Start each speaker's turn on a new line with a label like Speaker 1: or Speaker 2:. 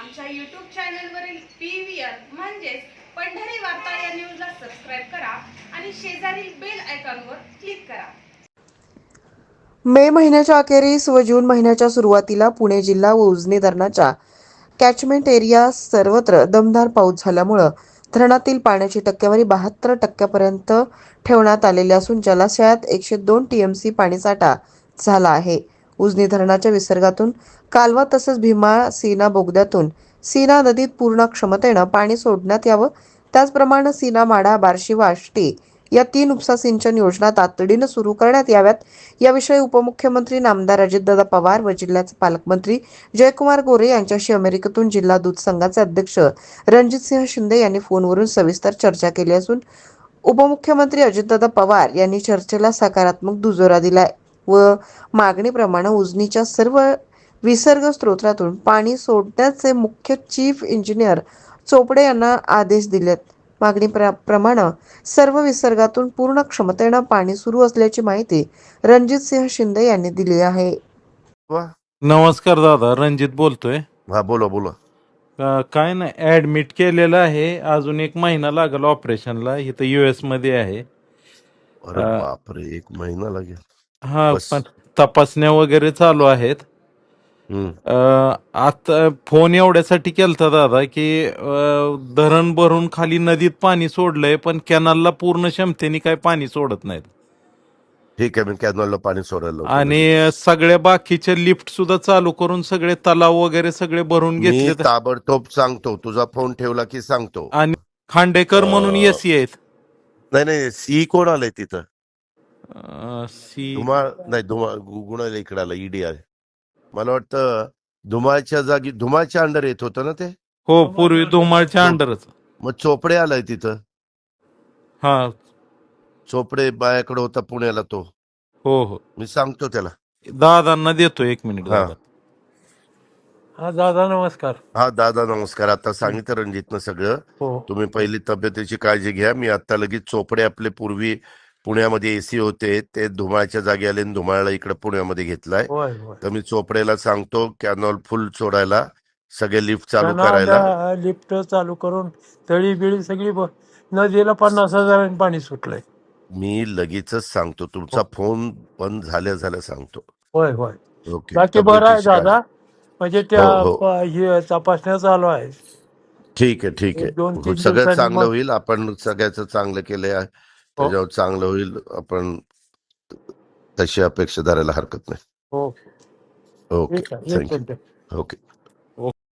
Speaker 1: आमच्या यूट्यूब चॅनलवरील P V R म्हणजेच पंढरी वार्ता या न्यूजला सबस्क्राईब करा आणि शेजारील बेल आयकॉनवर क्लिक करा.
Speaker 2: मे महिन्याच्या अखेरीस व जून महिन्याच्या सुरुवातीला पुणे जिल्हा व उजनी धरणाच्या कॅचमेंट एरिया सर्वत्र दमदार पाऊस झाल्यामुळं धरणातील पाण्याची टक्केवारी बहात्तर टक्क्यापर्यंत ठेवण्यात आलेली असून जलाशयात एकशे दोन टीएमसी पाणीसाठा झाला आहे. उजनी धरणाच्या विसर्गातून कालवा तसंच भीमा सीना बोगद्यातून. सीना नदीत पूर्ण क्षमतेनं पाणी सोडण्यात यावं. त्याचप्रमाणे सीना माडा बार्शी व आष्टी या तीन उपसा सिंचन योजना तातडीनं सुरू करण्यात याव्यात. याविषयी उपमुख्यमंत्री नामदार अजितदादा पवार व जिल्ह्याचे पालकमंत्री जयकुमार गोरे यांच्याशी अमेरिकेतून जिल्हा दूध संघाचे अध्यक्ष रणजितसिंह शिंदे यांनी फोनवरून सविस्तर चर्चा केली असून उपमुख्यमंत्री अजितदादा पवार यांनी चर्चेला सकारात्मक दुजोरा दिलाय. व मागणीप्रमाणे उजनीच्या सर्व विसर्ग स्त्रोतातून पाणी सोडण्याचे मुख्य चीफ इंजिनियर चोपडे यांना आदेश दिलेत. मागणी प्र- प्रमाणे सर्व विसर्गातून पूर्ण क्षमतेनं पाणी सुरू असल्याची माहिती रणजितसिंह शिंदे यांनी दिली आहे.
Speaker 3: वा.
Speaker 4: नमस्कार दादा रणजित बोलतोय.
Speaker 3: हा बोला बोला.
Speaker 4: काय नाही ऍडमिट केलेलं आहे. अजून एक महिना लागेल ऑपरेशनला इथं युएसमध्ये आहे.
Speaker 3: एक महिना लागेल.
Speaker 4: हा
Speaker 3: बस.
Speaker 4: पण तपासण्या वगैरे चालू आहेत. अ, आता फोन एवढ्यासाठी केलता दादा की अ, धरण भरून खाली नदीत पाणी सोडलंय पण कॅनलला पूर्ण क्षमतेने काय पाणी सोडत नाहीत
Speaker 3: ठीक आहे मी कॅनॉलला पाणी सोडायला लावतो.
Speaker 4: आणि सगळ्या बाकीचे लिफ्ट सुद्धा चालू करून सगळे तलाव वगैरे सगळे भरून
Speaker 3: मी
Speaker 4: घेतले तर-
Speaker 3: ताबडतोब सांगतो तुझा फोन ठेवला की सांगतो
Speaker 4: आणि खांडेकर म्हणून एसी आहेत
Speaker 3: नाही नाही सी कोण आलंय तिथं
Speaker 4: सी
Speaker 3: धुमाळ नाही धुमाळ गुणाला इकडे आलं ईडी आहे मला वाटतं धुमाळच्या जागी धुमाळच्या अंडर येत होतं ना ते?
Speaker 4: हो पूर्वी धुमाळच्या अंडरच
Speaker 3: मग चोपडे आलाय तिथं.
Speaker 4: हा.
Speaker 3: चोपडे बायाकडे होता पुण्याला तो.
Speaker 4: हो हो.
Speaker 3: मी सांगतो त्याला.
Speaker 4: दादांना देतो एक मिनिट
Speaker 3: हा.
Speaker 4: दादा.
Speaker 5: हा दादा नमस्कार.
Speaker 3: हा दादा नमस्कार. आता सांगितलं रणजितनं सगळं.
Speaker 5: हो.
Speaker 3: तुम्ही पहिली तब्येतीची काळजी घ्या. मी आता लगेच चोपडे आपले पूर्वी पुण्यामध्ये एसी होते ते धुमाळच्या जागी आले धुमाळला इकडे पुण्यामध्ये घेतलाय. तर मी चोपडेला सांगतो कॅनॉल फुल सोडायला सगळे लिफ्ट चालू करायला.
Speaker 5: लिफ्ट चालू करून तळी बिळी सगळी नदीला पन्नास हजारांनी पाणी सुटलंय.
Speaker 3: मी लगेचच सांगतो तुमचा फोन बंद झाल्या झाल्या सांगतो.
Speaker 5: होय होय.
Speaker 3: ओके
Speaker 5: बाकी बरं आहे. दादा? म्हणजे त्या
Speaker 3: हो, हो.
Speaker 5: हे तपासण्या चालू आहे
Speaker 3: ठीक आहे ठीक आहे. सगळं चांगलं होईल आपण सगळ्याचं चांगलं केलंय.
Speaker 5: हो.
Speaker 3: त्याच्यावर चांगलं होईल आपण तशी अपेक्षा धरायला हरकत नाही.
Speaker 5: हो.
Speaker 3: ओके. Thank you. ओके.